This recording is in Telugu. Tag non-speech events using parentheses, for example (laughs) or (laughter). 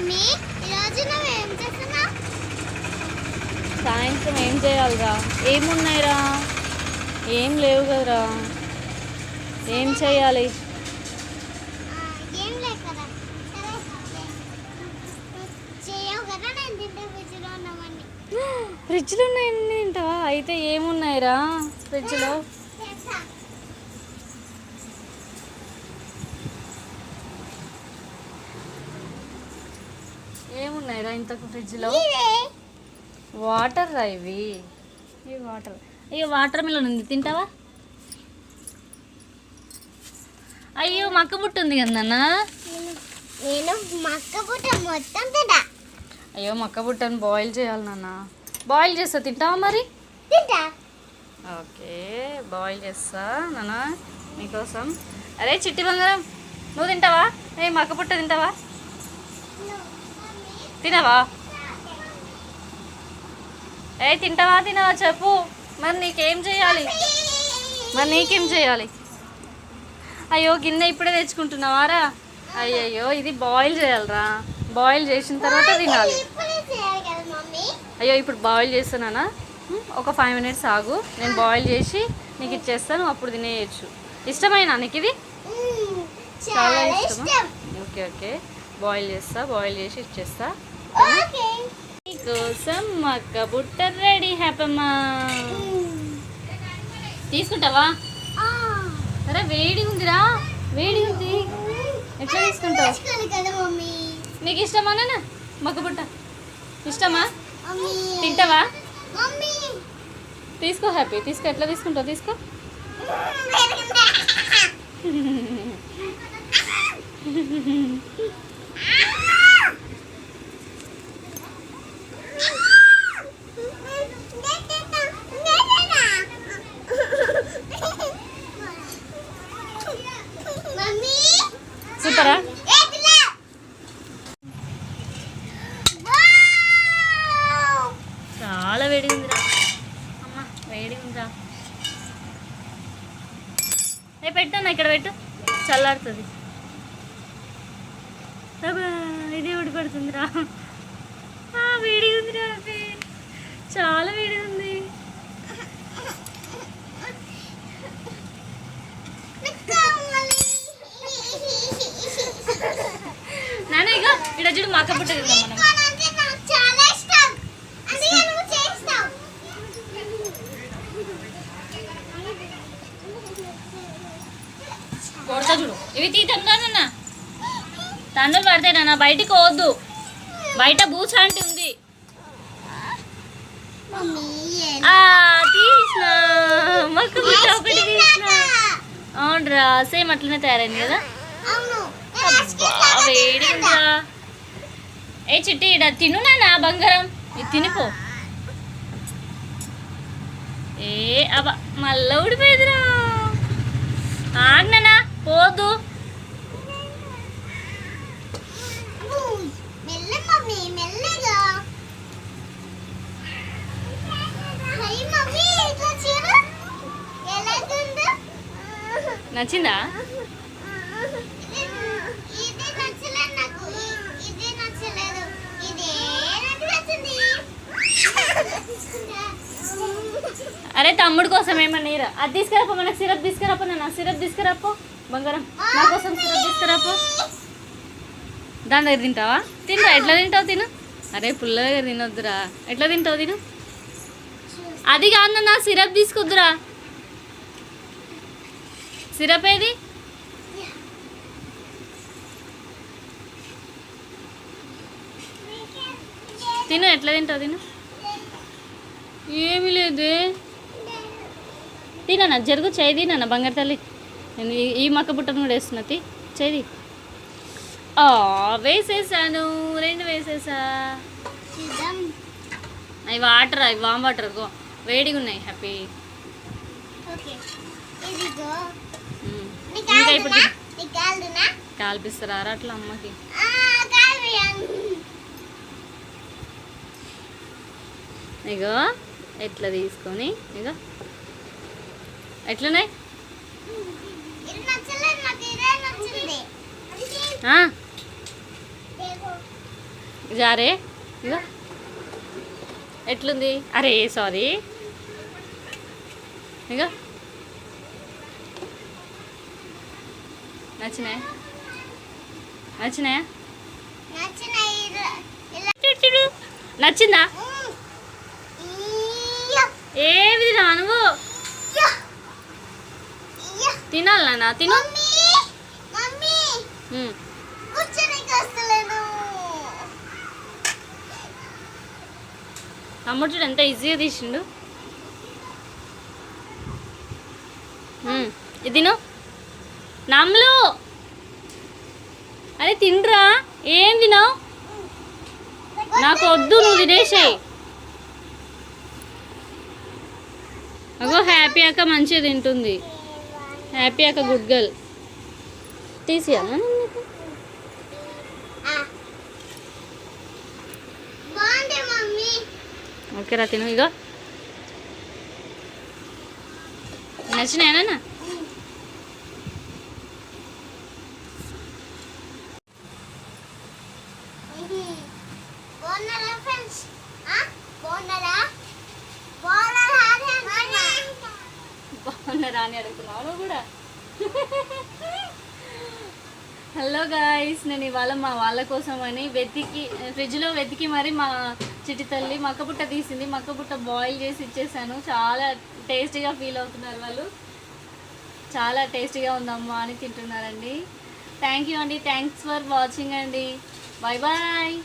మమ్మీ ఈరోజు నువ్వు ఏం చేస్తున్నావు? సాయంత్రం ఏం చేయాలిరా? ఏమున్నాయిరా? ఏం లేవు కదరా. ఏం చేయాలి? ఏం లేదు కదా. సరే చేయవు కదా నేను తింటే ఫ్రిడ్జ్లో ఉన్నామని (gasps) ఫ్రిడ్జ్లో ఉన్నాయి తింటావా? అయితే ఏమున్నాయిరా? ఫ్రిడ్జ్లో చేస్తా ఏమున్నాయిరా ఇంతకు ఫ్రిడ్జ్లో? ఇవే వాటర్ రా ఇవి. ఇవి వాటర్. అయ్యో వాటర్ మిలన్ ఉంది. తింటావా? అయ్యో మక్క బుట్ట ఉంది కదా నాన్న? నేను మక్క పుట్ట మొత్తం తింటా. అయ్యో మక్క బుట్టని బాయిల్ చేయాలి నాన్న. బాయిల్ చేస్తా. తింటావా మరి? తింటా. ఓకే బాయిల్ చేస్తా నాన్న మీకోసం. అరే చిట్టి బంగారం నువ్వు తింటావా? ఏ మక్క పుట్ట తింటావా? తినవా? ఏ తింటావా? తినవా? చెప్పు. మరి నీకేం చేయాలి? మరి నీకేం చేయాలి? అయ్యో గిన్నె ఇప్పుడే తెచ్చుకుంటున్నావారా అయ్యయ్యో ఇది బాయిల్ చేయాలిరా. బాయిల్ చేసిన తర్వాత తినాలి. అయ్యో ఇప్పుడు బాయిల్ చేస్తున్నానా? ఒక ఫైవ్ మినిట్స్ ఆగు. నేను బాయిల్ చేసి నీకు ఇచ్చేస్తాను అప్పుడు తినేయచ్చు. ఇష్టమైనా నీకు ఇది. చాలా ఇష్టమా? ఇష్టం. Okay okay. బాయిల్ చేస్తా బాయిల్ చేసి ఇచ్చేస్తా. నీకోసం మక్క బుట్ట రెడీ హ్యాపమ్మా తీసుకుంటావా. అరే వేడి ఉందిరా. వేడి ఉంది. ఎట్లా తీసుకుంటావు? నీకు ఇష్టమా నాన్న? మక్క బుట్ట. ఇష్టమా? తింటావా? తీసుకో హ్యాపీ. తీసుకో ఎట్లా తీసుకుంటావు? తీసుకో. (laughs) (laughs) సూపరా? చాలా వేడి ఉందిరా. అమ్మ వేడి ఉందా? ఏ ఇక్కడ పెట్టు. చల్లారుతుంది. ఇది ఊడిపడుతుందిరా పడుతుందిరా? వేడి ఉందిరా చాలా వేడి ఉంది. నాన్న ఇక ఇక్కడ చూడు మాక పుట్ట మనం కొడతా చూడు. ఇవి తీద్దాం కాదన్నా తండ్రులు పడతాయి నాన్న బయటికి పోవద్దు. బయట బూసాంటి ఉంది. తీసిన. మక్క పుట్ట ఒకటి తీసిన. అవునరా సేమ్ అట్లనే తయారైంది కదా. అవును. అబ్బా, వేడి ఉందిరా. ఏ చిట్టి ఇడ తిను నాన్న బంగారం. ఇది తినిపో. ఏ అబ్బా మళ్ళా ఊడిపోయేదిరా. ఆగ్ననా పోదు మెల్ల మమ్మీ మెల్లగా హై మమ్మీ ఇట్లా చూడు ఎలాగుందో నచ్చిందా ఇది ఇది నచ్చలేదు నాకు ఇ- ఇది నచ్చలేదు ఇదే నాకు నచ్చిందా? అరే తమ్ముడు కోసం ఏమన్నా నీరా అది తీసుకురాపో మనకు సిరప్ తీసుకురాపో నాన్న. సిరప్ తీసుకురాపో. బంగారం నా కోసం సిరప్ తీసుకురాపో. దాని దగ్గర తింటావా? తింటా ఎట్లా తింటావు తిను? అరే పుల్ల దగ్గర తినొద్దురా. ఎట్లా తింటావు తిను? అది కాదు నా సిరప్ తీసుకొద్దురా. సిరప్ ఏది తిను ఎట్లా తింటావు తిను. ఏమీ లేదే. తినన్నా జరుగు చేయి తినన్న బంగారు తల్లి. నేను ఈ- మక్క బుట్టను కూడా వేస్తున్నా తి చేయి ఆ వేసేసాను రెండు వేసేసా. అవి వాటర్ అవి వామ్ వాటర్ గో వేడిగా ఉన్నాయి హ్యాపీ ఇప్పుడు కాల్పిస్తారా అట్లా అమ్మకి. ఇగో ఎట్లా తీసుకొని ఇగో. ఎట్లున్నాయి. జారే ఇగో. ఎట్లుంది? అరే సారీ. ఇగో. నచ్చినాయా. నచ్చిందా. ఏమిది రా నువ్వు? ఇయ్య. ఇయ్య. తినాలి నాన్న తిను చూడు ఎంత ఈజీగా తీసిండు. ఇది తిను. నమ్ములు. అరే తినరా ఏం తినావు? నాకు వద్దు నువ్వు తినేసేయి. అగో హ్యాపీ అక్క మంచిగా తింటుంది. హ్యాపీ అక్క గుడ్ గర్ల్. తీసియాలా నీకు? ఆ. బాగుంది మమ్మీ. ఓకే రా తిను ఇగో. నచ్చినాయనా బాగున్నారా ఫ్రెండ్స్ బాగున్నారా బాగున్నారా అని అంటున్నా. బాగున్నారా అని అడుగుతున్నావు కూడా? హలో గాయస్ నేను ఇవాళ మా వాళ్ళ కోసం అని వెతికి ఫ్రిడ్జ్లో వెతికి మరి మా చిట్టి తల్లి మక్కపుట్ట తీసింది. మక్కపుట్ట బాయిల్ చేసి ఇచ్చేసాను. చాలా టేస్టీగా ఫీల్ అవుతున్నారు వాళ్ళు. చాలా టేస్టీగా ఉందమ్మా అని తింటున్నారండి. థ్యాంక్ యూ అండి. థ్యాంక్స్ ఫర్ వాచింగ్ అండి. Bye bye